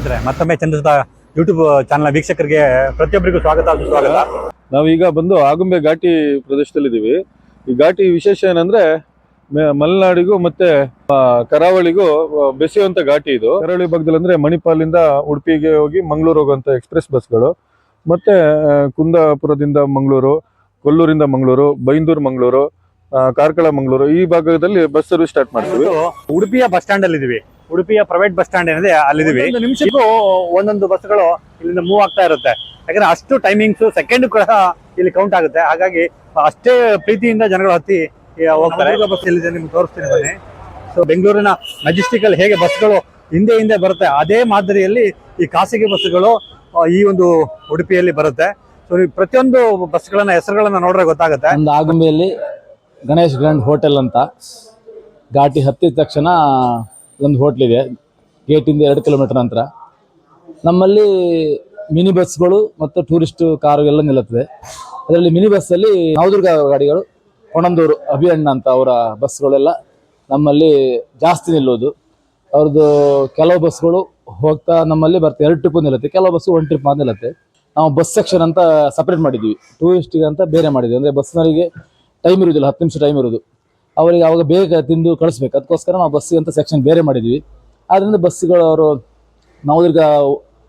ಸ್ನೇಹಿತರೆ ಮತ್ತೊಮ್ಮೆ ಚಂದ್ರದ YouTube channel ವೀಕ್ಷಕರಿಗೆ ಪ್ರತಿಯೊಬ್ಬರಿಗೂ ಸ್ವಾಗತ ಸುಸ್ವಾಗತ. ನಾವೀಗ ಬಂದು ಆಗುಂಬೆ ಘಾಟಿ ಪ್ರದೇಶದಲ್ಲಿದ್ದೀವಿ. ಈ ಘಾಟಿ ವಿಶೇಷ ಏನಂದ್ರೆ ಮಲೆನಾಡಿಗೂ ಮತ್ತೆ ಕರಾವಳಿಗೂ ಬೆಸೆಯುವಂತ ಘಾಟಿ ಇದು. ಕರಾವಳಿ ಭಾಗದಲ್ಲಿ ಅಂದ್ರೆ ಮಣಿಪಾಲಿಂದ ಉಡುಪಿಗೆ ಹೋಗಿ ಮಂಗಳೂರು ಹೋಗುವಂತ ಎಕ್ಸ್ಪ್ರೆಸ್ ಬಸ್ಗಳು ಮತ್ತೆ ಕುಂದಾಪುರದಿಂದ ಮಂಗಳೂರು ಕೊಲ್ಲೂರಿಂದ ಮಂಗಳೂರು ಬೈಂದೂರು ಮಂಗಳೂರು ಕಾರ್ಕಳ ಮಂಗಳೂರು ಈ ಭಾಗದಲ್ಲಿ ಬಸ್ ಸರ್ವಿಸ್ ಸ್ಟಾರ್ಟ್ ಮಾಡ್ತೀವಿ. ಉಡುಪಿಯ ಬಸ್ ಸ್ಟ್ಯಾಂಡ್ ಅಲ್ಲಿ ಇದೀವಿ ಉಡುಪಿಯ ಪ್ರೈವೇಟ್ ಬಸ್ ಸ್ಟ್ಯಾಂಡ್ ಏನಿದೆ ಅಲ್ಲಿದ್ದೀವಿ. ಒಂದು ನಿಮಿಷಕ್ಕೂ ಒಂದೊಂದು ಬಸ್ಗಳು ಇಲ್ಲಿಂದ ಮೂವ್ ಆಗ್ತಾ ಇರುತ್ತೆ. ಯಾಕಂದ್ರೆ ಅಷ್ಟು ಟೈಮಿಂಗ್ಸ್ ಸೆಕೆಂಡ್ ಕೂಡ ಇಲ್ಲಿ ಕೌಂಟ್ ಆಗುತ್ತೆ. ಹಾಗಾಗಿ ಅಷ್ಟೇ ಪ್ರೀತಿಯಿಂದ ಜನಗಳು ಹತ್ತಿ ಹೋಗ್ತಾರೆ. ಬಸ್ ಎಲ್ಲಿದೆ ನಿಮ್ಗೆ ತೋರಿಸ್ತೀನಿ ಬನ್ನಿ. ಸೊ ಬೆಂಗಳೂರಿನ ಮೆಜೆಸ್ಟಿಕ್ ಅಲ್ಲಿ ಹೇಗೆ ಬಸ್ಗಳು ಹಿಂದೆ ಹಿಂದೆ ಬರುತ್ತೆ ಅದೇ ಮಾದರಿಯಲ್ಲಿ ಈ ಖಾಸಗಿ ಬಸ್ಗಳು ಈ ಒಂದು ಉಡುಪಿಯಲ್ಲಿ ಬರುತ್ತೆ. ಸೊ ನೀವು ಪ್ರತಿಯೊಂದು ಬಸ್ಗಳನ್ನ ಹೆಸರುಗಳನ್ನ ನೋಡ್ರೆ ಗೊತ್ತಾಗುತ್ತೆ. ಒಂದು ಆಗುಂಬೆಯಲ್ಲಿ ಗಣೇಶ್ ಗ್ರ್ಯಾಂಡ್ ಹೋಟೆಲ್ ಅಂತ ಘಾಟಿ ಹತ್ತಿದ ತಕ್ಷಣ ಒಂದು ಹೋಟ್ಲಿದೆ ಗೇಟಿಂದ ಎರಡು ಕಿಲೋಮೀಟರ್ ನಂತರ. ನಮ್ಮಲ್ಲಿ ಮಿನಿ ಬಸ್ಗಳು ಮತ್ತು ಟೂರಿಸ್ಟ್ ಕಾರು ಎಲ್ಲ ನಿಲ್ಲುತ್ತದೆ. ಅದರಲ್ಲಿ ಮಿನಿ ಬಸ್ಸಲ್ಲಿ ನವದುರ್ಗ ಗಾಡಿಗಳು, ಕೊಣಂದೂರು, ಅಭಿಯಣ್ಣ ಅಂತ ಅವರ ಬಸ್ಗಳೆಲ್ಲ ನಮ್ಮಲ್ಲಿ ಜಾಸ್ತಿ ನಿಲ್ಲೋದು ಅವ್ರದ್ದು ಕೆಲವು ಬಸ್ಗಳು ಹೋಗ್ತಾ ನಮ್ಮಲ್ಲಿ ಬರ್ತಾ ಎರಡು ಟ್ರಿಪ್ ನಿಲ್ಲುತ್ತೆ, ಕೆಲವು ಬಸ್ಸು ಒಂದು ಟ್ರಿಪ್ ಮಾತ್ರ ನಿಲ್ಲುತ್ತೆ. ನಾವು ಬಸ್ ಸೆಕ್ಷನ್ ಅಂತ ಸಪ್ರೇಟ್ ಮಾಡಿದ್ವಿ. ಟೂರಿಸ್ಟಿಗೆ ಅಂತ ಬೇರೆ ಮಾಡಿದ್ವಿ. ಅಂದರೆ ಬಸ್ನವರಿಗೆ ಟೈಮ್ ಇರೋದಿಲ್ಲ ಹತ್ತು ನಿಮಿಷ ಟೈಮ್ ಇರೋದು ಅವರಿಗೆ ಅವಾಗ ಬೇಗ ತಿಂದು ಕಳಿಸ್ಬೇಕು. ಅದಕ್ಕೋಸ್ಕರ ನಾವು ಬಸ್ಸಿಗೆ ಅಂತ ಸೆಕ್ಷನ್ ಬೇರೆ ಮಾಡಿದ್ವಿ. ಆದ್ದರಿಂದ ಬಸ್ಸುಗಳು ಅವರು ನವದುರ್ಗ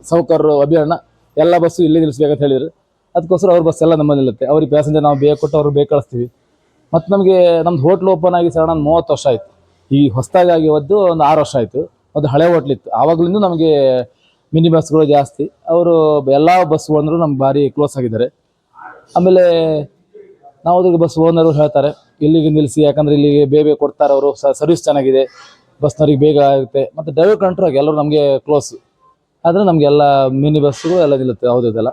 ಸೌಕರ್ ಅಭಿಯಾನ ಎಲ್ಲ ಬಸ್ಸು ಇಲ್ಲೇ ನಿಲ್ಲಿಸ್ಬೇಕಂತ ಹೇಳಿದ್ರು. ಅದಕ್ಕೋಸ್ಕರ ಅವ್ರ ಬಸ್ ಎಲ್ಲ ನಮ್ಮಲ್ಲಿ ನಿಲ್ಲುತ್ತೆ. ಅವ್ರಿಗೆ ಪ್ಯಾಸೆಂಜರ್ ನಾವು ಬೇಗ ಕೊಟ್ಟು ಅವ್ರಿಗೆ ಬೇಗ ಕಳಿಸ್ತೀವಿ. ಮತ್ತು ನಮಗೆ ನಮ್ದು ಹೋಟ್ಲ್ ಓಪನ್ ಆಗಿ ಸರ್ ನಾನು ಮೂವತ್ತು ವರ್ಷ ಆಯಿತು. ಈ ಹೊಸದಾಗಿ ಒದ್ದು ಒಂದು ಆರು ವರ್ಷ ಆಯಿತು. ಅದು ಹಳೆ ಹೋಟ್ಲ್ ಇತ್ತು. ಆವಾಗಲಿಂದ ನಮಗೆ ಮಿನಿ ಬಸ್ಗಳು ಜಾಸ್ತಿ. ಅವರು ಎಲ್ಲ ಬಸ್ ಓನರು ನಮ್ಗೆ ಭಾರಿ ಕ್ಲೋಸ್ ಆಗಿದ್ದಾರೆ. ಆಮೇಲೆ ನಾವು ಬಸ್ ಓನರು ಹೇಳ್ತಾರೆ. ಇಲ್ಲಿಗೆ ನಿಲ್ಲಿಸಿ, ಯಾಕಂದ್ರೆ ಇಲ್ಲಿಗೆ ಬೇಗ ಕೊಡ್ತಾರೆ ಅವರು. ಸರ್ವಿಸ್ ಚೆನ್ನಾಗಿದೆ. ಬಸ್ನವ್ರಿಗೆ ಬೇಗ ಆಗುತ್ತೆ. ಮತ್ತು ಡ್ರೈವರ್ ಆಗಿ ಎಲ್ಲರೂ ನಮಗೆ ಕ್ಲೋಸ್ ಆದರೆ ನಮಗೆಲ್ಲ ಮಿನಿ ಬಸ್ಸುಗಳು ಎಲ್ಲ ನಿಲ್ಲುತ್ತೆ ಹೌದಲ್ಲ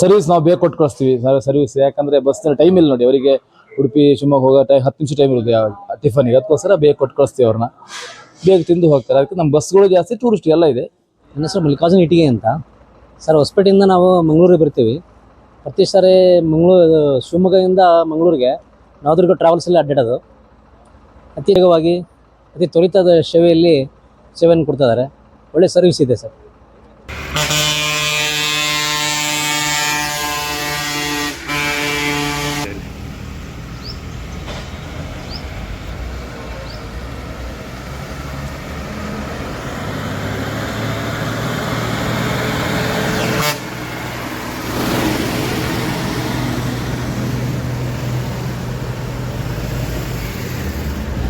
ಸರ್ವಿಸ್ ನಾವು ಬೇಗ ಕೊಟ್ಟು ಕಳಿಸ್ತೀವಿ. ಸರ್ವಿಸ್ ಯಾಕಂದರೆ ಬಸ್ನಲ್ಲಿ ಟೈಮ್ ಇಲ್ಲ ನೋಡಿ. ಅವರಿಗೆ ಉಡುಪಿ, ಶಿವಮೊಗ್ಗ ಹೋಗೋ ಟೈಮ್ ಹತ್ತು ನಿಮಿಷ ಟೈಮ್ ಇರುತ್ತೆ ಟಿಫನಿಗೆ ಅದಕ್ಕೋಸ್ಕರ ಬೇಗ ಕೊಟ್ಟು ಕಳಿಸ್ತೀವಿ ಅವ್ರನ್ನ. ಬೇಗ ತಿಂದು ಹೋಗ್ತಾರೆ. ಅದಕ್ಕೆ ನಮ್ಮ ಬಸ್ಗಳು ಜಾಸ್ತಿ ಟೂರಿಸ್ಟ್ ಎಲ್ಲ ಇದೆ. ನನ್ನ ಹೆಸರು ಮಲ್ಲಿಕಾರ್ಜುನ್ ಇಟ್ಟಿಗೆ ಅಂತ. ಸರ್ ಹೊಸಪೇಟೆಯಿಂದ ನಾವು ಮಂಗಳೂರಿಗೆ ಬರ್ತೀವಿ. ಪ್ರತಿ ಸಾರಿ ಮಂಗಳೂರು, ಶಿವಮೊಗ್ಗದಿಂದ ಮಂಗಳೂರಿಗೆ ನವದುರ್ಗ ಟ್ರಾವೆಲ್ಸಲ್ಲಿ ಅಡ್ಡಾಡೋದು ಅತಿ ವೇಗವಾಗಿ ಅತಿ ತ್ವರಿತದ ಸೇವೆಯಲ್ಲಿ ಸೇವೆಯನ್ನು ಕೊಡ್ತಾ ಇದ್ದಾರೆ. ಒಳ್ಳೆ ಸರ್ವಿಸ್ ಇದೆ ಸರ್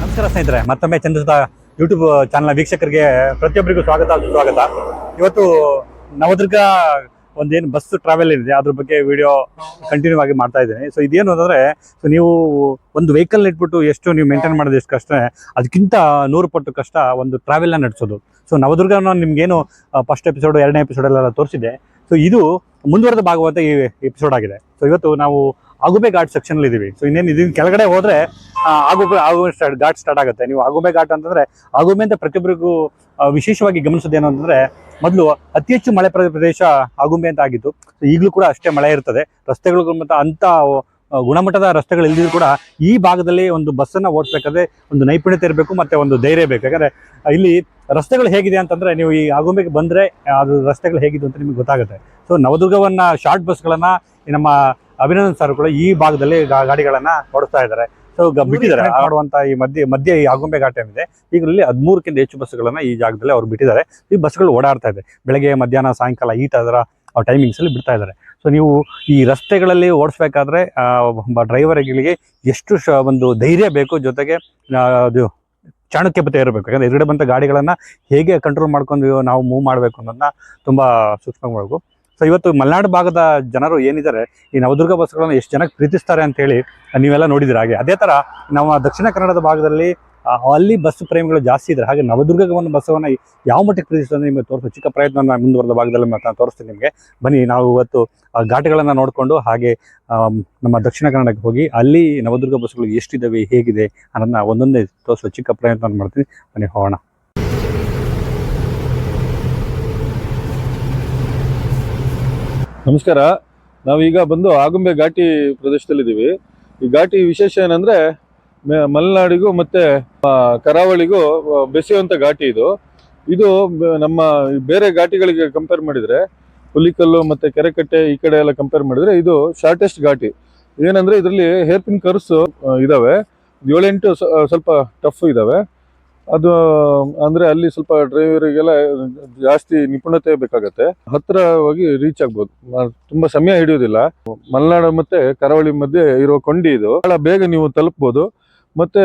ನಮಸ್ಕಾರ ಸ್ನೇಹಿತರೆ, ಮತ್ತೊಮ್ಮೆ ಚಂದ್ರದ ಯೂಟ್ಯೂಬ್ ಚಾನಲ್ ವೀಕ್ಷಕರಿಗೆ ಪ್ರತಿಯೊಬ್ಬರಿಗೂ ಸ್ವಾಗತ ಸ್ವಾಗತ ಇವತ್ತು ನವದುರ್ಗ ಒಂದೇನು ಬಸ್ ಟ್ರಾವೆಲ್ ಇದೆ ಅದ್ರ ಬಗ್ಗೆ ವಿಡಿಯೋ ಕಂಟಿನ್ಯೂ ಆಗಿ ಮಾಡ್ತಾ ಇದ್ದೀನಿ. ಸೊ ಇದೇನು ಅಂದ್ರೆ ಸೊ ನೀವು ಒಂದು ವೆಹಿಕಲ್ ಇಟ್ಬಿಟ್ಟು ಎಷ್ಟು ನೀವು ಮೇಂಟೈನ್ ಮಾಡೋದು ಎಷ್ಟು ಕಷ್ಟ, ಅದಕ್ಕಿಂತ ನೂರು ಪಟ್ಟು ಕಷ್ಟ ಒಂದು ಟ್ರಾವೆಲ್ನ ನಡೆಸೋದು. ಸೊ ನವದುರ್ಗ ನಾನು ನಿಮ್ಗೇನು ಫಸ್ಟ್ ಎಪಿಸೋಡ್ ಎರಡನೇ ಎಪಿಸೋಡ್ ಎಲ್ಲ ತೋರಿಸಿದೆ ಸೊ ಇದು ಮುಂದುವರೆದ ಭಾಗವಂತ ಈ ಎಪಿಸೋಡ್ ಆಗಿದೆ. ಸೊ ಇವತ್ತು ನಾವು ಆಗುಬೆ ಘಾಟ್ ಸೆಕ್ಷನ್ ಇದ್ದೀವಿ ಸೊ ಇನ್ನೇನು ಇದನ್ನ ಕೆಳಗಡೆ ಹೋದ್ರೆ ಆಗುಬೆ ಆಗುಬೆ ಸ್ಟಾರ್ಟ್ ಘಾಟ್ ಸ್ಟಾರ್ಟ್ ಆಗುತ್ತೆ. ನೀವು ಆಗುಬೆ ಘಾಟ್ ಅಂತಂದ್ರೆ, ಆಗುಬೆ ಅಂತ ಪ್ರತಿಯೊಬ್ಬರಿಗೂ ವಿಶೇಷವಾಗಿ ಗಮನಿಸೋದೇನು ಅಂತಂದ್ರೆ, ಮೊದಲು ಅತಿ ಹೆಚ್ಚು ಮಳೆ ಪ್ರ- ಪ್ರದೇಶ ಆಗುಂಬೆ ಅಂತ ಆಗಿತ್ತು. ಈಗಲೂ ಕೂಡ ಅಷ್ಟೇ ಮಳೆ ಇರ್ತದೆ. ರಸ್ತೆಗಳು ಮತ್ತು ಅಂತ ಗುಣಮಟ್ಟದ ರಸ್ತೆಗಳು ಇಲ್ದಿದ್ರು ಕೂಡ ಈ ಭಾಗದಲ್ಲಿ ಒಂದು ಬಸ್ಸನ್ನು ಓಡಿಸ್ಬೇಕಾದ್ರೆ ಒಂದು ನೈಪುಣ್ಯತೆ ಇರಬೇಕು, ಮತ್ತೆ ಒಂದು ಧೈರ್ಯ ಬೇಕು ಯಾಕಂದ್ರೆ, ಇಲ್ಲಿ ರಸ್ತೆಗಳು ಹೇಗಿದೆ ಅಂತಂದ್ರೆ, ನೀವು ಈ ಆಗುಂಬೆಗೆ ಬಂದ್ರೆ, ಅದು ರಸ್ತೆಗಳು ಹೇಗಿದೆ ಅಂತ ನಿಮಗೆ ಗೊತ್ತಾಗುತ್ತೆ. ಸೊ ನವದುರ್ಗವನ್ನ ಶಾರ್ಟ್ ಬಸ್ಗಳನ್ನ ನಮ್ಮ ಅಭಿನಂದನ್ ಸರ್ ಕೂಡ ಈ ಭಾಗದಲ್ಲಿ ಗಾಡಿಗಳನ್ನ ಓಡಿಸ್ತಾ ಇದ್ದಾರೆ. ಬಿಟ್ಟಿದ್ದಾರೆ. ಆಡುವಂತ ಈ ಮಧ್ಯೆ ಮಧ್ಯೆ ಈ ಆಗುಂಬೆ ಘಾಟ್ ಏನಿದೆ ಈಗ ಇಲ್ಲಿ ಹದಿಮೂರಕ್ಕಿಂತ ಹೆಚ್ಚು ಬಸ್ಗಳನ್ನ ಈ ಜಾಗದಲ್ಲಿ ಅವ್ರು ಬಿಟ್ಟಿದ್ದಾರೆ. ಈ ಬಸ್ಗಳು ಓಡಾಡ್ತಾ ಇದೆ. ಬೆಳಗ್ಗೆ ಮಧ್ಯಾಹ್ನ ಸಾಯಂಕಾಲ ಈ ಅದರ ಟೈಮಿಂಗ್ಸ್ ಅಲ್ಲಿ ಬಿಡ್ತಾ ಇದ್ದಾರೆ. ಸೊ ನೀವು ಈ ರಸ್ತೆಗಳಲ್ಲಿ ಓಡಿಸ್ಬೇಕಾದ್ರೆ ಆ, ಒಬ್ಬ ಡ್ರೈವರ್ಗಳಿಗೆ ಎಷ್ಟು ಶ- ಒಂದು ಧೈರ್ಯ ಬೇಕು ಜೊತೆಗೆ ಆ, ಅದು ಚಾಣಕ್ಯಪತೆ ಇರಬೇಕು. ಯಾಕಂದ್ರೆ ಎದುರುಗಡೆ ಬಂತ ಗಾಡಿಗಳನ್ನ ಹೇಗೆ ಕಂಟ್ರೋಲ್ ಮಾಡ್ಕೊಂಡು ನಾವು ಮೂವ್ ಮಾಡಬೇಕು ಅನ್ನೋದನ್ನ ತುಂಬಾ ಸೂಕ್ಷ್ಮ ಮಾಡಬೇಕು ಸೊ ಇವತ್ತು ಮಲೆನಾಡು ಭಾಗದ ಜನರು ಏನಿದ್ದಾರೆ, ಈ ನವದುರ್ಗ ಬಸ್ಗಳನ್ನು ಎಷ್ಟು ಜನಕ್ಕೆ ಪ್ರೀತಿಸ್ತಾರೆ ಅಂತ ಹೇಳಿ ನೀವೆಲ್ಲ ನೋಡಿದಿರ ಹಾಗೆ. ಅದೇ ತರ ನಮ್ಮ ದಕ್ಷಿಣ ಕನ್ನಡದ ಭಾಗದಲ್ಲಿ ಅಲ್ಲಿ ಬಸ್ ಪ್ರೇಮಿಗಳು ಜಾಸ್ತಿ ಇದ್ದಾರೆ. ಹಾಗೆ ನವದುರ್ಗವನ್ನು ಬಸ್ಸವನ್ನು ಯಾವ ಮಟ್ಟಿಗೆ ಪ್ರೀತಿಸ್ತಾರೆ ನಿಮಗೆ ತೋರಿಸೋ. ಚಿಕ್ಕ ಪ್ರಯತ್ನ ಮುಂದುವರೆದ ಭಾಗದಲ್ಲಿ ನಾನು ತೋರಿಸ್ತೀನಿ ನಿಮಗೆ. ಬನ್ನಿ, ನಾವು ಇವತ್ತು ಘಾಟ್ಗಳನ್ನ ನೋಡಿಕೊಂಡು ಹಾಗೆ ನಮ್ಮ ದಕ್ಷಿಣ ಕನ್ನಡಕ್ಕೆ ಹೋಗಿ ಅಲ್ಲಿ ನವದುರ್ಗ ಬಸ್ಗಳು ಎಷ್ಟಿದ್ದಾವೆ ಹೇಗಿದೆ ಅನ್ನೋದನ್ನ ಒಂದೊಂದೇ ತೋರಿಸೋ ಚಿಕ್ಕ ಪ್ರಯತ್ನ ಮಾಡ್ತೀನಿ. ಬನ್ನಿ, ಹೋಗೋಣ. ನಮಸ್ಕಾರ. ನಾವೀಗ ಬಂದು ಆಗುಂಬೆ ಘಾಟಿ ಪ್ರದೇಶದಲ್ಲಿದ್ದೀವಿ. ಈ ಘಾಟಿ ವಿಶೇಷ ಏನಂದ್ರೆ ಮಲೆನಾಡಿಗೂ ಮತ್ತೆ ಕರಾವಳಿಗೂ ಬೆಸೆಯುವಂಥ ಘಾಟಿ ಇದು. ಇದು ನಮ್ಮ ಬೇರೆ ಘಾಟಿಗಳಿಗೆ ಕಂಪೇರ್ ಮಾಡಿದ್ರೆ, ಹುಲಿಕಲ್ಲು ಮತ್ತೆ ಕೆರೆಕಟ್ಟೆ ಈ ಕಡೆ ಎಲ್ಲ ಕಂಪೇರ್ ಮಾಡಿದ್ರೆ ಇದು ಶಾರ್ಟೆಸ್ಟ್ ಘಾಟಿ. ಏನಂದ್ರೆ, ಇದರಲ್ಲಿ ಹೇರ್ ಪಿನ್ ಕರ್ಸ್ ಇದಾವೆ. ಏಳೆಂಟು ಸ್ವಲ್ಪ ಟಫ್ ಇದಾವೆ. ಅದು, ಅಂದ್ರೆ ಅಲ್ಲಿ ಸ್ವಲ್ಪ ಡ್ರೈವರಿಗೆಲ್ಲ ಜಾಸ್ತಿ ನಿಪುಣತೆ ಬೇಕಾಗತ್ತೆ. ಹತ್ತಿರವಾಗಿ ರೀಚ್ ಆಗ್ಬೋದು. ತುಂಬ ಸಮಯ ಹಿಡಿಯೋದಿಲ್ಲ ಮಲೆನಾಡು ಮತ್ತೆ ಕರಾವಳಿ ಮಧ್ಯೆ ಇರೋ ಕೊಂಡಿ ಇದು. ಬಹಳ ಬೇಗ ನೀವು ತಲುಪ್ಬೋದು. ಮತ್ತೆ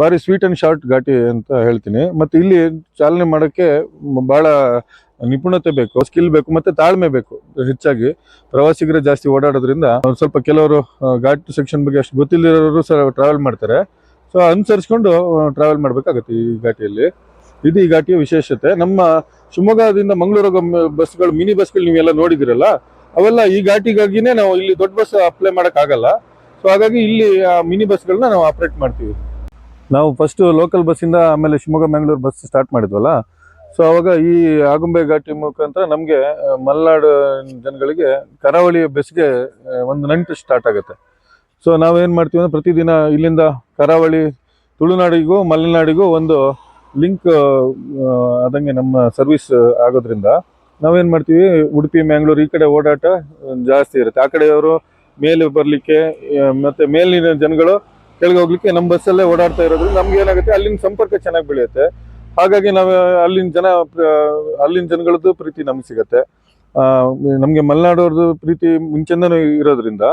ಬಾರಿ ಸ್ವೀಟ್ ಅಂಡ್ ಶಾರ್ಟ್ ಘಾಟಿ ಅಂತ ಹೇಳ್ತೀನಿ. ಮತ್ತೆ ಇಲ್ಲಿ ಚಾಲನೆ ಮಾಡೋಕ್ಕೆ ಬಹಳ ನಿಪುಣತೆ ಬೇಕು. ಸ್ಕಿಲ್ ಬೇಕು, ಮತ್ತೆ ತಾಳ್ಮೆ ಬೇಕು ಹೆಚ್ಚಾಗಿ. ಪ್ರವಾಸಿಗರೇ ಜಾಸ್ತಿ ಓಡಾಡೋದ್ರಿಂದ ಸ್ವಲ್ಪ ಕೆಲವರು ಘಾಟ್ ಸೆಕ್ಷನ್ ಬಗ್ಗೆ ಅಷ್ಟು ಗೊತ್ತಿಲ್ಲದಿರೋರು ಸಹ ಟ್ರಾವೆಲ್ ಮಾಡ್ತಾರೆ. ಸೊ ಅನುಸರಿಸ್ಕೊಂಡು ಟ್ರಾವೆಲ್ ಮಾಡಬೇಕಾಗುತ್ತೆ ಈ ಘಾಟಿಯಲ್ಲಿ. ಇದು ಈ ಘಾಟಿಯ ವಿಶೇಷತೆ. ನಮ್ಮ ಶಿವಮೊಗ್ಗದಿಂದ ಮಂಗಳೂರು ಬಸ್ಗಳು ಮಿನಿ ಬಸ್ಗಳು ನೀವೆಲ್ಲ ನೋಡಿದಿರಲ್ಲ ಅವೆಲ್ಲ ಈ ಘಾಟಿಗಾಗಿನೇ ನಾವು ಇಲ್ಲಿ ದೊಡ್ಡ ಬಸ್ ಅಪ್ಲೈ ಮಾಡೋಕ್ಕಾಗಲ್ಲ. ಸೊ ಹಾಗಾಗಿ ಇಲ್ಲಿ ಮಿನಿ ಬಸ್ಗಳನ್ನ ನಾವು ಆಪ್ರೇಟ್ ಮಾಡ್ತೀವಿ. ನಾವು ಫಸ್ಟ್ ಲೋಕಲ್ ಬಸ್ಸಿಂದ ಆಮೇಲೆ ಶಿವಮೊಗ್ಗ, ಮಂಗಳೂರು ಬಸ್ ಸ್ಟಾರ್ಟ್ ಮಾಡಿದ್ವಲ್ಲ ಸೊ ಅವಾಗ ಈ ಆಗುಂಬೆ ಘಾಟಿ ಮುಖಾಂತರ ನಮಗೆ ಮಲೆನಾಡು ಜನಗಳಿಗೆ ಕರಾವಳಿ ಬಸ್ಗೆ ಒಂದು ನಂಟು ಸ್ಟಾರ್ಟ್ ಆಗುತ್ತೆ. ಸೊ ನಾವೇನು ಮಾಡ್ತೀವಿ ಅಂದ್ರೆ ಪ್ರತಿದಿನ ಇಲ್ಲಿಂದ ಕರಾವಳಿ, ತುಳುನಾಡಿಗೂ ಮಲೆನಾಡಿಗೂ ಒಂದು ಲಿಂಕ್ ಆದಂಗೆ ನಮ್ಮ ಸರ್ವಿಸ್ ಆಗೋದ್ರಿಂದ ನಾವೇನು ಮಾಡ್ತೀವಿ, ಉಡುಪಿ, ಮ್ಯಾಂಗ್ಳೂರು ಈ ಕಡೆ ಓಡಾಟ ಜಾಸ್ತಿ ಇರುತ್ತೆ. ಆ ಕಡೆಯವರು ಮೇಲೆ ಬರಲಿಕ್ಕೆ ಮತ್ತೆ ಮೇಲಿನ ಜನಗಳು ಕೆಳಗೆ ಹೋಗ್ಲಿಕ್ಕೆ ನಮ್ಮ ಬಸ್ಸಲ್ಲೇ ಓಡಾಡ್ತಾ ಇರೋದ್ರಿಂದ ನಮ್ಗೆ ಏನಾಗುತ್ತೆ, ಅಲ್ಲಿನ ಸಂಪರ್ಕ ಚೆನ್ನಾಗಿ ಬೆಳೆಯುತ್ತೆ. ಹಾಗಾಗಿ ನಾವು ಅಲ್ಲಿನ ಜನ ಅಲ್ಲಿನ ಜನಗಳದ್ದು ಪ್ರೀತಿ ನಮ್ಗೆ ಸಿಗತ್ತೆ. ನಮಗೆ ಮಲೆನಾಡೋರ್ದು ಪ್ರೀತಿ ಮುಂಚೆಯಿಂದನೂ ಇರೋದ್ರಿಂದ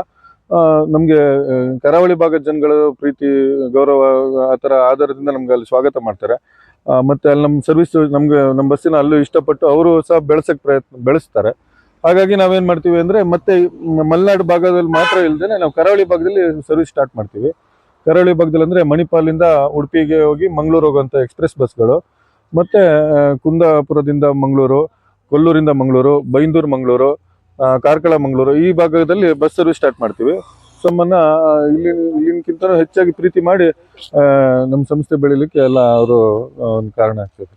ನಮ್ಗೆ ಕರಾವಳಿ ಭಾಗದ ಜನಗಳ ಪ್ರೀತಿ, ಗೌರವ, ಆ ಥರ ಆಧಾರದಿಂದ ನಮ್ಗೆ ಅಲ್ಲಿ ಸ್ವಾಗತ ಮಾಡ್ತಾರೆ. ಮತ್ತು ಅಲ್ಲಿ ನಮ್ಮ ಸರ್ವಿಸ್ ನಮಗೆ, ನಮ್ಮ ಬಸ್ಸಿನ ಅಲ್ಲೂ ಇಷ್ಟಪಟ್ಟು ಅವರು ಸಹ ಬೆಳೆಸೋಕ್ಕೆ ಪ್ರಯತ್ನ, ಬೆಳೆಸ್ತಾರೆ. ಹಾಗಾಗಿ ನಾವೇನು ಮಾಡ್ತೀವಿ ಅಂದರೆ ಮತ್ತೆ ಮಲೆನಾಡು ಭಾಗದಲ್ಲಿ ಮಾತ್ರ ಇಲ್ದೇನೆ ನಾವು ಕರಾವಳಿ ಭಾಗದಲ್ಲಿ ಸರ್ವಿಸ್ ಸ್ಟಾರ್ಟ್ ಮಾಡ್ತೀವಿ. ಕರಾವಳಿ ಭಾಗದಲ್ಲಿ ಅಂದರೆ ಮಣಿಪಾಲಿಂದ ಉಡುಪಿಗೆ ಹೋಗಿ ಮಂಗಳೂರು ಹೋಗುವಂಥ ಎಕ್ಸ್ಪ್ರೆಸ್ ಬಸ್ಗಳು ಮತ್ತು ಕುಂದಾಪುರದಿಂದ ಮಂಗಳೂರು, ಕೊಲ್ಲೂರಿಂದ ಮಂಗಳೂರು, ಬೈಂದೂರು, ಮಂಗಳೂರು ಕಾರ್ಕಳ, ಮಂಗಳೂರು. ಈ ಭಾಗದಲ್ಲಿ ಬಸ್ ಸರ್ವಿಸ್ ಸ್ಟಾರ್ಟ್ ಮಾಡ್ತೀವಿ. ನಮ್ಮನ್ನ ಇಲ್ಲಿ ಇಲ್ಲಿನಕ್ಕಿಂತ ಹೆಚ್ಚಾಗಿ ಪ್ರೀತಿ ಮಾಡಿ ನಮ್ಮ ಸಂಸ್ಥೆ ಬೆಳಿಲಿಕ್ಕೆ ಎಲ್ಲ ಅವರು ಒಂದು ಕಾರಣ ಆಗ್ತದೆ.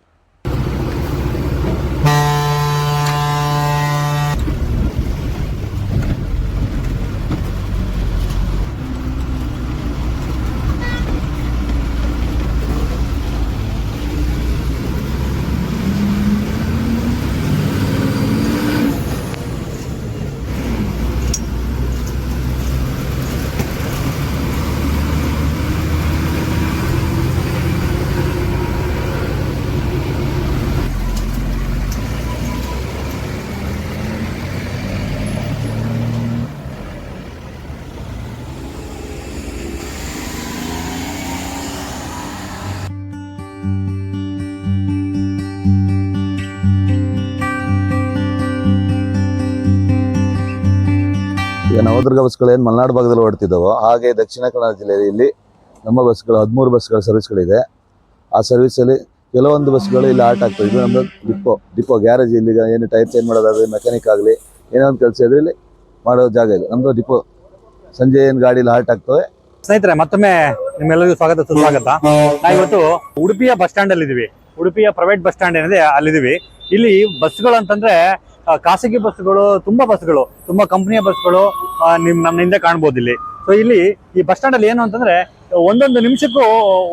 ನವದುರ್ಗ ಬಸ್ಗಳು ಏನು ಮಲೆನಾಡು ಭಾಗದಲ್ಲಿ ಓಡ್ತಿದ್ದಾವೋ ಹಾಗೆ ದಕ್ಷಿಣ ಕನ್ನಡ ಜಿಲ್ಲೆಯಲ್ಲಿ ನಮ್ಮ ಬಸ್ಗಳು ಹದಿಮೂರು ಬಸ್ಗಳ ಸರ್ವಿಸ್ಗಳಿದೆ ಆ ಸರ್ವಿಸಲ್ಲಿ ಕೆಲವೊಂದು ಬಸ್ಗಳು ಇಲ್ಲಿ ಆಟ ಆಗ್ತವೆ. ಇದು ನಮ್ಮದು ಡಿಪೋ ಡಿಪೋ ಗ್ಯಾರೇಜ್ ಇಲ್ಲಿ ಏನು ಟೈರ್ ಚೇಂಜ್ ಮಾಡೋದಾಗಲಿ ಮೆಕ್ಯಾನಿಕ್ ಆಗಲಿ ಏನೋ ಒಂದು ಕೆಲಸ ಇದ್ರೆ ಇಲ್ಲಿ ಮಾಡೋ ಜಾಗ ಇದೆ. ನಮ್ಮದು ಡಿಪೋ ಸಂಜೆ ಏನು ಗಾಡಿಲಿ ಹಾಲ್ಟ್ ಆಗ್ತವೆ. ಸ್ನೇಹಿತರೆ ಮತ್ತೊಮ್ಮೆ ನಿಮ್ಮೆಲ್ಲರಿಗೂ ಸ್ವಾಗತ ಸುಸ್ವಾಗತ. ನಾವು ಇವತ್ತು ಉಡುಪಿಯ ಬಸ್ ಸ್ಟ್ಯಾಂಡ್ ಅಲ್ಲಿ ಇದೀವಿ ಉಡುಪಿಯ ಪ್ರೈವೇಟ್ ಬಸ್ ಸ್ಟ್ಯಾಂಡ್ ಏನಿದೆ ಅಲ್ಲಿದ್ದೀವಿ. ಇಲ್ಲಿ ಬಸ್ಗಳು ಅಂತಂದ್ರೆ ಖಾಸಗಿ ಬಸ್ಗಳು ತುಂಬಾ ಬಸ್ಗಳು ತುಂಬಾ ಕಂಪನಿಯ ಬಸ್ಗಳು ನಿಮ್ ನಮ್ಮ ಹಿಂದೆ ಕಾಣ್ಬೋದು ಇಲ್ಲಿ. ಸೊ ಇಲ್ಲಿ ಈ ಬಸ್ ಸ್ಟ್ಯಾಂಡ್ ಅಲ್ಲಿ ಏನು ಅಂತಂದ್ರೆ, ಒಂದೊಂದು ನಿಮಿಷಕ್ಕೂ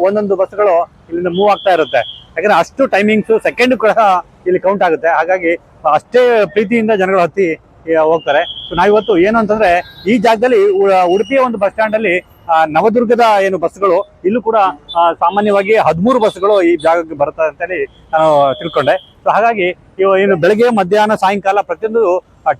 ಒಂದೊಂದು ಬಸ್ಗಳು ಇಲ್ಲಿಂದ ಮೂವ್ ಆಗ್ತಾ ಇರುತ್ತೆ. ಯಾಕಂದ್ರೆ ಅಷ್ಟು ಟೈಮಿಂಗ್ಸ್ ಸೆಕೆಂಡ್ ಕೂಡ ಇಲ್ಲಿ ಕೌಂಟ್ ಆಗುತ್ತೆ. ಹಾಗಾಗಿ ಅಷ್ಟೇ ಪ್ರೀತಿಯಿಂದ ಜನಗಳು ಹತ್ತಿ ಹೋಗ್ತಾರೆ. ಸೊ ನಾವಿವತ್ತು ಏನು ಅಂತಂದ್ರೆ, ಈ ಜಾಗದಲ್ಲಿ ಉಡುಪಿಯ ಒಂದು ಬಸ್ ಸ್ಟ್ಯಾಂಡ್ ಅಲ್ಲಿ ನವದುರ್ಗದ ಏನು ಬಸ್ಗಳು ಇಲ್ಲೂ ಕೂಡ ಸಾಮಾನ್ಯವಾಗಿ ಹದಿಮೂರು ಬಸ್ಗಳು ಈ ಜಾಗಕ್ಕೆ ಬರ್ತದೆ ಅಂತೇಳಿ ನಾನು ತಿಳ್ಕೊಂಡೆ. ಸೊ ಹಾಗಾಗಿ ಏನು ಬೆಳಗ್ಗೆ, ಮಧ್ಯಾಹ್ನ, ಸಾಯಂಕಾಲ ಪ್ರತಿಯೊಂದು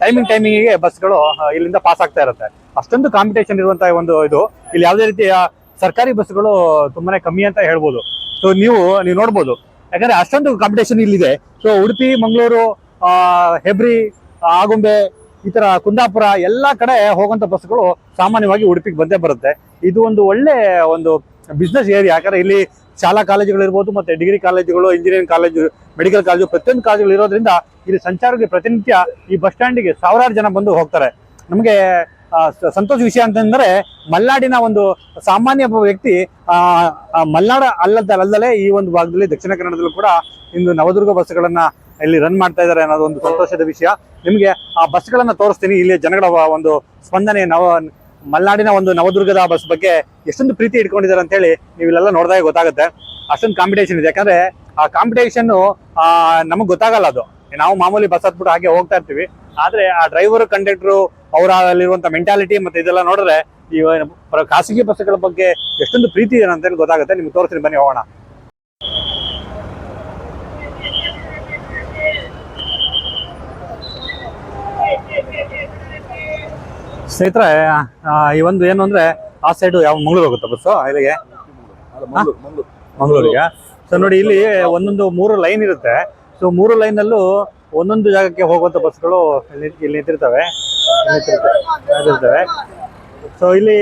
ಟೈಮಿಂಗ್ ಟೈಮಿಂಗಿಗೆ ಬಸ್ಗಳು ಇಲ್ಲಿಂದ ಪಾಸ್ ಆಗ್ತಾ ಇರುತ್ತೆ. ಅಷ್ಟೊಂದು ಕಾಂಪಿಟೇಷನ್ ಇರುವಂತಹ ಒಂದು ಇದು. ಇಲ್ಲಿ ಯಾವುದೇ ರೀತಿಯ ಸರ್ಕಾರಿ ಬಸ್ಗಳು ತುಂಬಾನೇ ಕಮ್ಮಿ ಅಂತ ಹೇಳ್ಬೋದು. ಸೊ ನೀವು ನೀವು ನೋಡ್ಬೋದು. ಯಾಕಂದ್ರೆ ಅಷ್ಟೊಂದು ಕಾಂಪಿಟೇಷನ್ ಇಲ್ಲಿದೆ. ಸೊ ಉಡುಪಿ, ಮಂಗಳೂರು ಹೆಬ್ರಿ ಆಗುಂಬೆ ಈ ತರ ಕುಂದಾಪುರ, ಎಲ್ಲಾ ಕಡೆ ಹೋಗುವಂತ ಬಸ್ಗಳು ಸಾಮಾನ್ಯವಾಗಿ ಉಡುಪಿಗೆ ಬಂದೇ ಬರುತ್ತೆ. ಇದು ಒಂದು ಒಳ್ಳೆ ಒಂದು ಬಿಸ್ನೆಸ್ ಏರಿಯಾ ಯಾಕಂದ್ರೆ ಇಲ್ಲಿ ಶಾಲಾ ಕಾಲೇಜುಗಳು ಇರ್ಬೋದು ಮತ್ತೆ ಡಿಗ್ರಿ ಕಾಲೇಜುಗಳು ಇಂಜಿನಿಯರಿಂಗ್ ಕಾಲೇಜು ಮೆಡಿಕಲ್ ಕಾಲೇಜು, ಪ್ರತಿಯೊಂದು ಕಾಲೇಜುಗಳು ಇರೋದ್ರಿಂದ ಇಲ್ಲಿ ಸಂಚಾರಕ್ಕೆ ಪ್ರತಿನಿತ್ಯ ಈ ಬಸ್ ಸ್ಟ್ಯಾಂಡಿಗೆ ಸಾವಿರಾರು ಜನ ಬಂದು ಹೋಗ್ತಾರೆ. ನಮಗೆ ಸಂತೋಷ ವಿಷಯ ಅಂತಂದ್ರೆ ಮಲ್ನಾಡಿನ ಒಂದು ಸಾಮಾನ್ಯ ವ್ಯಕ್ತಿ ಮಲೆನಾಡ ಅಲ್ಲದ ಅಲ್ಲದಲೇ ಈ ಒಂದು ಭಾಗದಲ್ಲಿ ದಕ್ಷಿಣ ಕನ್ನಡದಲ್ಲೂ ಕೂಡ ಇಂದು ನವದುರ್ಗ ಬಸ್ಗಳನ್ನ ಇಲ್ಲಿ ರನ್ ಮಾಡ್ತಾ ಇದ್ದಾರೆ ಅನ್ನೋದು ಒಂದು ಸಂತೋಷದ ವಿಷಯ. ನಿಮಗೆ ಆ ಬಸ್ಗಳನ್ನ ತೋರಿಸ್ತೀನಿ. ಇಲ್ಲಿ ಜನಗಳ ಒಂದು ಸ್ಪಂದನೆ, ನವ ಮಲೆನಾಡಿನ ಒಂದು ನವದುರ್ಗದ ಬಸ್ ಬಗ್ಗೆ ಎಷ್ಟೊಂದು ಪ್ರೀತಿ ಇಟ್ಕೊಂಡಿದ್ದಾರೆ ಅಂತ ಹೇಳಿ ನೀವು ಇಲ್ಲೆಲ್ಲ ನೋಡಿದಾಗ ಗೊತ್ತಾಗುತ್ತೆ. ಅಷ್ಟೊಂದು ಕಾಂಪಿಟೇಷನ್ ಇದೆ. ಯಾಕಂದ್ರೆ ಆ ಕಾಂಪಿಟೇಷನ್ ನಮಗೆ ಗೊತ್ತಾಗಲ್ಲ ಅದು. ನಾವು ಮಾಮೂಲಿ ಬಸ್ ಹತ್ಬಿಟ್ಟು ಹಾಗೆ ಹೋಗ್ತಾ ಇರ್ತೀವಿ. ಆದ್ರೆ ಆ ಡ್ರೈವರ್ ಕಂಡಕ್ಟರ್ ಅವರ ಅಲ್ಲಿರುವಂತ ಮೆಂಟಾಲಿಟಿ ಮತ್ತೆ ಇದೆಲ್ಲ ನೋಡಿದ್ರೆ ಈ ಖಾಸಗಿ ಬಸ್ಗಳ ಬಗ್ಗೆ ಎಷ್ಟೊಂದು ಪ್ರೀತಿ ಇದೆ ಅಂತ ಹೇಳಿ ಗೊತ್ತಾಗುತ್ತೆ. ನಿಮ್ಗೆ ತೋರಿಸ್ತೀನಿ. ಬನ್ನಿ, ಹೋಗೋಣ. ಸ್ನೇಹಿತರೆ ಈ ಒಂದು ಏನು ಅಂದ್ರೆ ಆ ಸೈಡ್ ಯಾವ ಮಂಗಳೂರು ಹೋಗುತ್ತೆ ಬಸ್ಸು ಇಲ್ಲಿಗೆ? ಮಂಗಳೂರಿಗೆ? ಸೊ ನೋಡಿ ಇಲ್ಲಿ ಒಂದೊಂದು ಮೂರು ಲೈನ್ ಇರುತ್ತೆ. ಸೊ ಮೂರು ಲೈನ್ ಅಲ್ಲೂ ಒಂದೊಂದು ಜಾಗಕ್ಕೆ ಹೋಗುವಂತ ಬಸ್ಗಳು ಇಲ್ಲಿ ಇಲ್ಲಿ ನಿಂತಿರ್ತವೆ. ನಿಂತಿರ್ತವೆ. ಸೊ ಇಲ್ಲಿ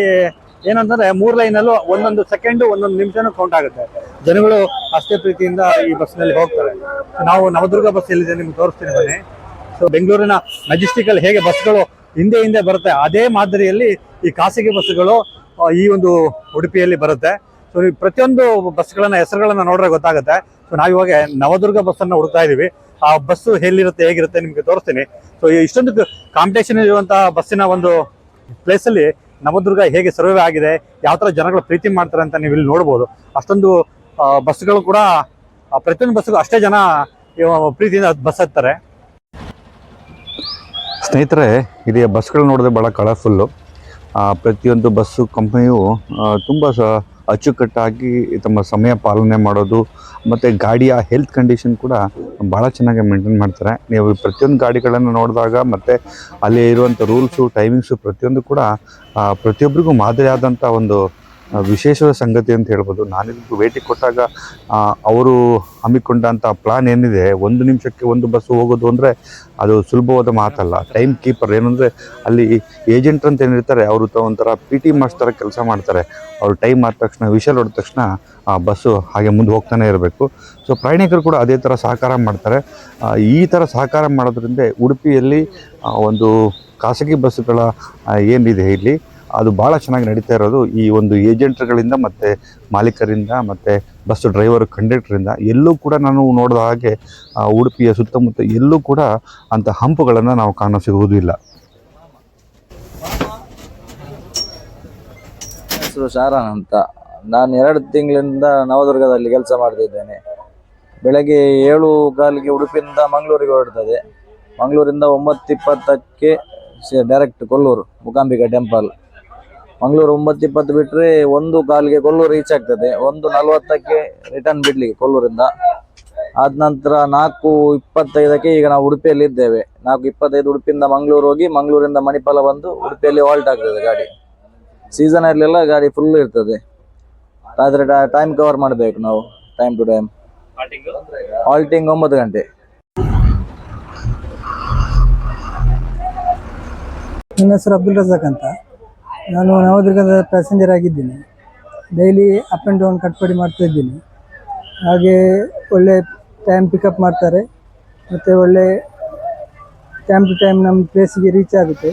ಏನಂತಂದ್ರೆ ಮೂರು ಲೈನ್ ಅಲ್ಲೂ ಒಂದೊಂದು ಸೆಕೆಂಡ್ ಒಂದೊಂದು ನಿಮಿಷನೂ ಕೌಂಟ್ ಆಗುತ್ತೆ. ಜನಗಳು ಅಷ್ಟೇ ಪ್ರೀತಿಯಿಂದ ಈ ಬಸ್ನಲ್ಲಿ ಹೋಗ್ತಾರೆ. So ನಾವು ನವದುರ್ಗ ಬಸ್ ಎಲ್ಲಿದೆ ನಿಮ್ಗೆ ತೋರಿಸ್ತೀನಿ ಬನ್ನಿ. ಸೊ ಬೆಂಗಳೂರಿನ ಮೆಜೆಸ್ಟಿಕ್ ಅಲ್ಲಿ ಹೇಗೆ ಬಸ್ಗಳು ಹಿಂದೆ ಹಿಂದೆ ಬರುತ್ತೆ. ಅದೇ ಮಾದರಿಯಲ್ಲಿ ಈ ಖಾಸಗಿ ಬಸ್ಗಳು ಈ ಒಂದು ಉಡುಪಿಯಲ್ಲಿ ಬರುತ್ತೆ. ಸೊ ಪ್ರತಿಯೊಂದು ಬಸ್ಗಳನ್ನ ಹೆಸರುಗಳನ್ನ ನೋಡ್ರೆ ಗೊತ್ತಾಗುತ್ತೆ. ಸೊ ನಾವಿವಾಗ ನವದುರ್ಗ ಬಸ್ಸನ್ನು ಹುಡುಕ್ತಾ ಇದೀವಿ. ಆ ಬಸ್ಸು ಎಲ್ಲಿರುತ್ತೆ, ಹೇಗಿರುತ್ತೆ ನಿಮಗೆ ತೋರಿಸ್ತೀನಿ. ಸೊ ಇಷ್ಟೊಂದು ಕಾಂಪಿಟೇಷನ್ ಇರುವಂತಹ ಬಸ್ಸಿನ ಒಂದು ಪ್ಲೇಸಲ್ಲಿ ನವದುರ್ಗ ಹೇಗೆ ಸರ್ವೇ ಆಗಿದೆ, ಯಾವ ಥರ ಜನಗಳು ಪ್ರೀತಿ ಮಾಡ್ತಾರೆ ಅಂತ ನೀವು ಇಲ್ಲಿ ನೋಡ್ಬೋದು. ಅಷ್ಟೊಂದು ಬಸ್ಗಳು ಕೂಡ ಪ್ರತಿಯೊಂದು ಬಸ್ಗೂ ಅಷ್ಟೇ ಜನ ಪ್ರೀತಿಯಿಂದ ಬಸ್ ಹತ್ತಾರೆ. ಸ್ನೇಹಿತರೆ ಇಲ್ಲಿ ಬಸ್ಗಳು ನೋಡಿದ್ರೆ ಭಾಳ ಕಲರ್ಫುಲ್ಲು ಪ್ರತಿಯೊಂದು ಬಸ್ಸು ಕಂಪ್ನಿಯು ತುಂಬ ಸ ಅಚ್ಚುಕಟ್ಟಾಗಿ ತಮ್ಮ ಸಮಯ ಪಾಲನೆ ಮಾಡೋದು, ಮತ್ತು ಗಾಡಿಯ ಹೆಲ್ತ್ ಕಂಡೀಷನ್ ಕೂಡ ಭಾಳ ಚೆನ್ನಾಗಿ ಮೇಂಟೈನ್ ಮಾಡ್ತಾರೆ. ನೀವು ಪ್ರತಿಯೊಂದು ಗಾಡಿಗಳನ್ನು ನೋಡಿದಾಗ, ಮತ್ತು ಅಲ್ಲಿ ಇರುವಂಥ ರೂಲ್ಸು ಟೈಮಿಂಗ್ಸು ಪ್ರತಿಯೊಂದು ಕೂಡ ಪ್ರತಿಯೊಬ್ಬರಿಗೂ ಮಾದರಿ ಆದಂಥ ಒಂದು ಆ, ವಿಶೇಷವಾದ ಸಂಗತಿ ಅಂತ ಹೇಳ್ಬೋದು. ನಾನಿದ್ದು ಭೇಟಿ ಕೊಟ್ಟಾಗ ಅವರು ಹಮ್ಮಿಕೊಂಡಂಥ ಪ್ಲಾನ್ ಏನಿದೆ ಒಂದು ನಿಮಿಷಕ್ಕೆ ಒಂದು ಬಸ್ ಹೋಗೋದು ಅಂದರೆ ಅದು ಸುಲಭವಾದ ಮಾತಲ್ಲ. ಟೈಮ್ ಕೀಪರ್ ಏನಂದರೆ ಅಲ್ಲಿ ಏಜೆಂಟ್ ಅಂತ ಏನಿರ್ತಾರೆ ಅವರು ಒಂಥರ ಪಿ ಟಿ ಮಾಸ್ಟರ್ ಕೆಲಸ ಮಾಡ್ತಾರೆ. ಅವ್ರು ಟೈಮ್ ಆದ ತಕ್ಷಣ ವಿಷಲ್ ಹೊಡೆದ ತಕ್ಷಣ ಆ ಬಸ್ಸು ಹಾಗೆ ಮುಂದೆ ಹೋಗ್ತಾನೆ ಇರಬೇಕು. ಸೊ ಪ್ರಯಾಣಿಕರು ಕೂಡ ಅದೇ ಥರ ಸಹಕಾರ ಮಾಡ್ತಾರೆ. ಈ ಥರ ಸಹಕಾರ ಮಾಡೋದ್ರಿಂದ ಉಡುಪಿಯಲ್ಲಿ ಒಂದು ಖಾಸಗಿ ಬಸ್ಸುಗಳ ಏನಿದೆ ಇಲ್ಲಿ? ಅದು ಭಾಳ ಚೆನ್ನಾಗಿ ನಡೀತಾ ಇರೋದು. ಈ ಒಂದು ಏಜೆಂಟ್ಗಳಿಂದ ಮತ್ತು ಮಾಲೀಕರಿಂದ ಮತ್ತು ಬಸ್ ಡ್ರೈವರ್, ಕಂಡಕ್ಟ್ರಿಂದ ಎಲ್ಲೂ ಕೂಡ ನಾನು ನೋಡಿದ ಹಾಗೆ ಉಡುಪಿಯ ಸುತ್ತಮುತ್ತ ಎಲ್ಲೂ ಕೂಡ ಅಂಥ ಹಂಪುಗಳನ್ನು ನಾವು ಕಾಣ ಸಿಗುವುದಿಲ್ಲ. ಹೆಸರು ಶಾರನ್ ಅಂತ. ನಾನು ಎರಡು ತಿಂಗಳಿಂದ ನವದುರ್ಗದಲ್ಲಿ ಕೆಲಸ ಮಾಡ್ತಿದ್ದೇನೆ. ಬೆಳಗ್ಗೆ ಏಳು ಕಾಲಿಗೆ ಉಡುಪಿಯಿಂದ ಮಂಗಳೂರಿಗೆ ಹೊರಡ್ತದೆ. ಮಂಗಳೂರಿಂದ ಒಂಬತ್ತು ಇಪ್ಪತ್ತಕ್ಕೆ ಡೈರೆಕ್ಟ್ ಕೊಲ್ಲೂರು, ಮುಕಾಂಬಿಕಾ ಟೆಂಪಲ್ ಮಂಗಳೂರು ಒಂಬತ್ತು ಇಪ್ಪತ್ತು ಬಿಟ್ಟರೆ ಒಂದು ಕಾಲಿಗೆ ಕೊಲ್ಲೂರು ರೀಚ್ ಆಗ್ತದೆ. ಒಂದು ನಲವತ್ತಕ್ಕೆ ರಿಟರ್ನ್ ಬಿಡ್ಲಿಕ್ಕೆ ಕೊಲ್ಲೂರಿಂದ. ಆದ ನಂತರ ನಾಲ್ಕು ಇಪ್ಪತ್ತೈದಕ್ಕೆ ಈಗ ನಾವು ಉಡುಪಿಯಲ್ಲಿ ಇದ್ದೇವೆ. ನಾಲ್ಕು ಇಪ್ಪತ್ತೈದು ಉಡುಪಿಯಿಂದ ಮಂಗಳೂರು ಹೋಗಿ ಮಂಗಳೂರಿಂದ ಮಣಿಪಾಲ ಬಂದು ಉಡುಪಿಯಲ್ಲಿ ಹಾಲ್ಟ್ ಆಗ್ತದೆ ಗಾಡಿ. ಸೀಸನ್ ಅಲ್ಲೆಲ್ಲ ಗಾಡಿ ಫುಲ್ ಇರ್ತದೆ. ಆದ್ರೆ ಟೈಮ್ ಕವರ್ ಮಾಡಬೇಕು ನಾವು ಟೈಮ್ ಟು ಟೈಮ್ ಹಾಲ್ಟಿಂಗ್ ಒಂಬತ್ತು ಗಂಟೆ. ನನ್ನ ಹೆಸರು ಅಬ್ದುಲ್ ರಜಾಕ್ ಅಂತ? ನಾನು ನವದುರ್ಗದ ಪ್ಯಾಸೆಂಜರ್ ಆಗಿದ್ದೀನಿ. Daily up and down Katpadi ಮಾಡ್ತಾ ಇದ್ದೀನಿ. ಹಾಗೆ ಒಳ್ಳೆ ಟೈಮ್ ಪಿಕಪ್ ಮಾಡ್ತಾರೆ. ಮತ್ತು ಒಳ್ಳೆ ಟೈಮ್ ಟು ಟೈಮ್ ನಮ್ಮ ಪ್ಲೇಸಿಗೆ ರೀಚ್ ಆಗುತ್ತೆ.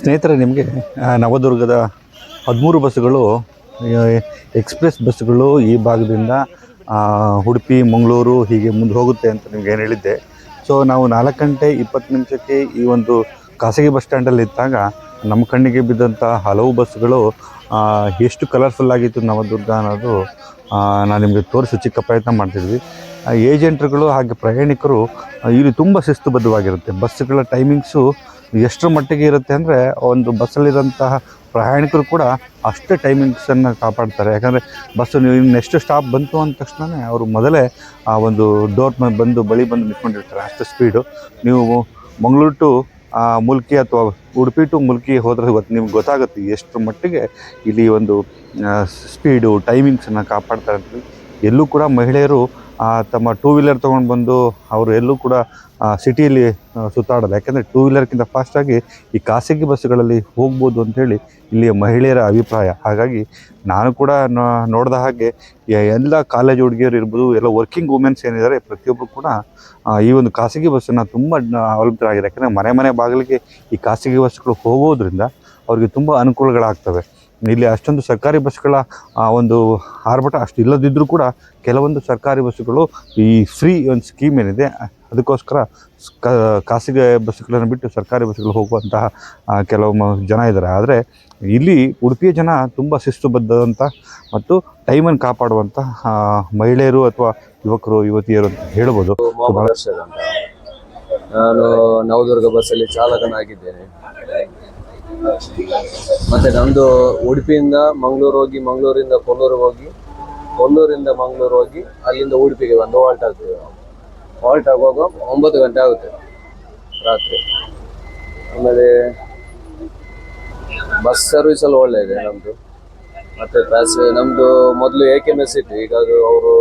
ಸ್ನೇಹಿತರೆ, ನಿಮಗೆ ನವದುರ್ಗದ ಹದಿಮೂರು ಬಸ್ಸುಗಳು ಎಕ್ಸ್ಪ್ರೆಸ್ ಬಸ್ಸುಗಳು ಈ ಭಾಗದಿಂದ ಉಡುಪಿ, ಮಂಗಳೂರು ಹೀಗೆ ಮುಂದೆ ಹೋಗುತ್ತೆ ಅಂತ ನಿಮ್ಗೆ ಏನು ಹೇಳಿದ್ದೆ. ಸೊ ನಾವು ನಾಲ್ಕು ಗಂಟೆ ಇಪ್ಪತ್ತು ನಿಮಿಷಕ್ಕೆ ಈ ಒಂದು ಖಾಸಗಿ ಬಸ್ ಸ್ಟ್ಯಾಂಡಲ್ಲಿ ಇದ್ದಾಗ ನಮ್ಮ ಕಣ್ಣಿಗೆ ಬಿದ್ದಂಥ ಹಲವು ಬಸ್ಸುಗಳು ಆ, ಎಷ್ಟು ಕಲರ್ಫುಲ್ ಆಗಿತ್ತು ನವದುರ್ಗ ಅನ್ನೋದು ನಾನು ನಿಮಗೆ ತೋರಿಸು ಚಿಕ್ಕ ಪ್ರಯತ್ನ ಮಾಡ್ತಿದ್ವಿ. ಏಜೆಂಟ್ರುಗಳು ಹಾಗೆ ಪ್ರಯಾಣಿಕರು ಇಲ್ಲಿ ತುಂಬ ಶಿಸ್ತುಬದ್ಧವಾಗಿರುತ್ತೆ. ಬಸ್ಸುಗಳ ಟೈಮಿಂಗ್ಸು ಎಷ್ಟರ ಮಟ್ಟಿಗೆ ಇರುತ್ತೆ ಅಂದರೆ ಒಂದು ಬಸ್ಸಲ್ಲಿರೋಂತಹ ಪ್ರಯಾಣಿಕರು ಕೂಡ ಅಷ್ಟೇ ಟೈಮಿಂಗ್ಸನ್ನು ಕಾಪಾಡ್ತಾರೆ. ಯಾಕಂದರೆ ಬಸ್ಸು ನೀವು ನೆಕ್ಸ್ಟ್ ಸ್ಟಾಪ್ ಬಂತು ಅಂದ ತಕ್ಷಣವೇ ಅವರು ಮೊದಲೇ ಆ ಒಂದು ಡೋರ್ ಬಂದು ಬಳಿ ಬಂದು ನಿಂತ್ಕೊಂಡಿರ್ತಾರೆ ಅಷ್ಟು ಸ್ಪೀಡು ನೀವು ಮಂಗಳೂರು ಟು ಮುಲ್ಕಿ ಅಥವಾ ಉಡುಪಿ ಟು ಮುಲ್ಕಿ ಹೋದರೆ ಗೊತ್ತು ನಿಮ್ಗೆ ಗೊತ್ತಾಗುತ್ತೆ ಎಷ್ಟು ಮಟ್ಟಿಗೆ ಇಲ್ಲಿ ಒಂದು ಸ್ಪೀಡು ಟೈಮಿಂಗ್ಸನ್ನು ಕಾಪಾಡ್ತಾರೆ ಅಂತೇಳಿ ಎಲ್ಲೂ ಕೂಡ ಮಹಿಳೆಯರು ತಮ್ಮ ಟೂ ವೀಲರ್ ತೊಗೊಂಡು ಬಂದು ಅವರು ಎಲ್ಲೂ ಕೂಡ ಸಿಟಿಯಲ್ಲಿ ಸುತ್ತಾಡೋದು ಯಾಕೆಂದರೆ ಟೂ ವೀಲರ್ಗಿಂತ ಫಾಸ್ಟಾಗಿ ಈ ಖಾಸಗಿ ಬಸ್ಸುಗಳಲ್ಲಿ ಹೋಗ್ಬೋದು ಅಂಥೇಳಿ ಇಲ್ಲಿಯ ಮಹಿಳೆಯರ ಅಭಿಪ್ರಾಯ. ಹಾಗಾಗಿ ನಾನು ಕೂಡ ನೋಡಿದ ಹಾಗೆ ಎಲ್ಲ ಕಾಲೇಜ್ ಹುಡುಗಿಯರು ಇರ್ಬೋದು, ಎಲ್ಲ ವರ್ಕಿಂಗ್ ವುಮೆನ್ಸ್ ಏನಿದ್ದಾರೆ ಪ್ರತಿಯೊಬ್ಬರು ಕೂಡ ಈ ಒಂದು ಖಾಸಗಿ ಬಸ್ಸನ್ನು ತುಂಬ ಅವಲಂಬಿತರಾಗಿದೆ ಯಾಕೆಂದರೆ ಮನೆ ಮನೆ ಬಾಗಿಲಿಗೆ ಈ ಖಾಸಗಿ ಬಸ್ಸುಗಳು ಹೋಗೋದ್ರಿಂದ ಅವ್ರಿಗೆ ತುಂಬ ಅನುಕೂಲಗಳಾಗ್ತವೆ. ಇಲ್ಲಿ ಅಷ್ಟೊಂದು ಸರ್ಕಾರಿ ಬಸ್ಗಳ ಆ, ಒಂದು ಆರ್ಭಟ ಅಷ್ಟು ಇಲ್ಲದಿದ್ದರೂ ಕೂಡ ಕೆಲವೊಂದು ಸರ್ಕಾರಿ ಬಸ್ಸುಗಳು ಈ ಫ್ರೀ ಒಂದು ಸ್ಕೀಮ್ ಏನಿದೆ ಅದಕ್ಕೋಸ್ಕರ ಖಾಸಗಿ ಬಸ್ಸುಗಳನ್ನು ಬಿಟ್ಟು ಸರ್ಕಾರಿ ಬಸ್ಸುಗಳು ಹೋಗುವಂತಹ ಕೆಲವು ಜನ ಇದ್ದಾರೆ. ಆದರೆ ಇಲ್ಲಿ ಉಡುಪಿಯ ಜನ ತುಂಬ ಶಿಸ್ತುಬದ್ಧದಂಥ ಮತ್ತು ಟೈಮನ್ನು ಕಾಪಾಡುವಂಥ ಮಹಿಳೆಯರು ಅಥವಾ ಯುವಕರು ಯುವತಿಯರು ಅಂತ ಹೇಳ್ಬೋದು. ನಾನು ನವದುರ್ಗ ಬಸ್ಸಲ್ಲಿ ಚಾಲಕನಾಗಿದ್ದೇನೆ. ಮತ್ತೆ ನಮ್ದು ಉಡುಪಿಯಿಂದ ಮಂಗಳೂರು ಹೋಗಿ, ಮಂಗಳೂರಿಂದ ಕೊಲ್ಲೂರು ಹೋಗಿ ಕೊಲ್ಲೂರಿಂದ ಮಂಗಳೂರು ಹೋಗಿ ಅಲ್ಲಿಂದ ಉಡುಪಿಗೆ ಬಂದು ಹಾಲ್ಟ್ ಆಗ್ತೀವಿ ಹಾಲ್ಟ್ ಆಗುವಾಗ ಒಂಬತ್ತು ಗಂಟೆ ಆಗುತ್ತೆ ರಾತ್ರಿ. ಆಮೇಲೆ ಬಸ್ ಸರ್ವಿಸ್ ಎಲ್ಲ ಒಳ್ಳೆ ಇದೆ ನಮ್ದು. ಮತ್ತೆ ಪ್ಯಾಸ್ ನಮ್ದು ಮೊದಲು ಎ ಕೆ ಎಸ್ ಇತ್ತು, ಈಗ ಅದು ಅವರು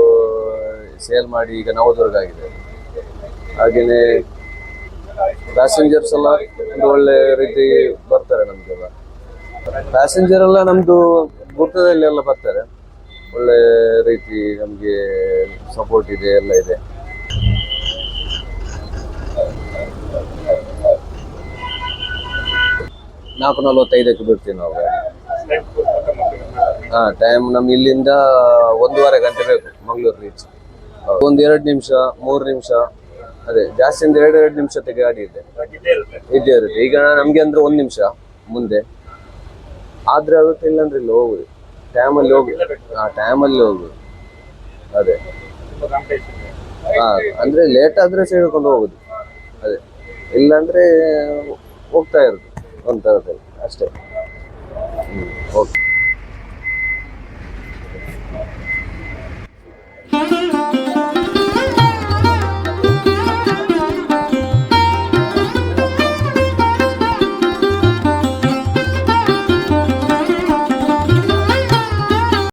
ಸೇಲ್ ಮಾಡಿ ಈಗ ನವದುರ್ಗ ಆಗಿದೆ. ಹಾಗೇನೆ ಪ್ಯಾಸೆಂಜರ್ಸ್ ಎಲ್ಲ ಒಂದು ಒಳ್ಳೆ ರೀತಿ ಬರ್ತಾರೆ ನಮಗೆಲ್ಲ. ಪ್ಯಾಸೆಂಜರ್ ಎಲ್ಲ ನಮ್ದು ಗುರ್ತದಲ್ಲಿ ಎಲ್ಲ ಬರ್ತಾರೆ. ಒಳ್ಳೆ ರೀತಿ ನಮಗೆ ಸಪೋರ್ಟ್ ಇದೆ, ಎಲ್ಲ ಇದೆ. ನಾಲ್ಕು ನಲ್ವತ್ತೈದಕ್ಕೆ ಬಿಡ್ತೀವಿ ನಾವು. ಹಾ ಟೈಮ್ ನಮ್ಗೆ ಇಲ್ಲಿಂದ ಒಂದೂವರೆ ಗಂಟೆ ಬೇಕು ಮಂಗಳೂರು ರೀಚ್ ಒಂದು ಎರಡು ನಿಮಿಷ, ಮೂರು ನಿಮಿಷ. ಅದೇ, ಜಾಸ್ತಿ ಅಂದ್ರೆ ಎರಡು ಎರಡು ನಿಮಿಷ ಗಾಡಿ ಇದೆ. ಇದೇ ಇರುತ್ತೆ. ಈಗ ನಮ್ಗೆ ಅಂದ್ರೆ ಒಂದ್ ನಿಮಿಷ ಮುಂದೆ. ಆದ್ರೆ ಆಗುತ್ತೆ ಇಲ್ಲಾಂದ್ರೆ ಇಲ್ಲಿ ಹೋಗುದು ಟೈಮಲ್ಲಿ ಹೋಗಿ ಟೈಮ್ ಟೈಮಲ್ಲಿ ಹೋಗುದು ಅದೇ. ಹಾ, ಅಂದ್ರೆ ಲೇಟ್ ಆದ್ರೆ ಸೇರ್ಕೊಂಡು ಹೋಗುದು. ಅದೇ. ಇಲ್ಲಾಂದ್ರೆ ಹೋಗ್ತಾ ಇರುದು. ಒಂಥರದಲ್ಲಿ ಅಷ್ಟೇ. ಓಕೆ.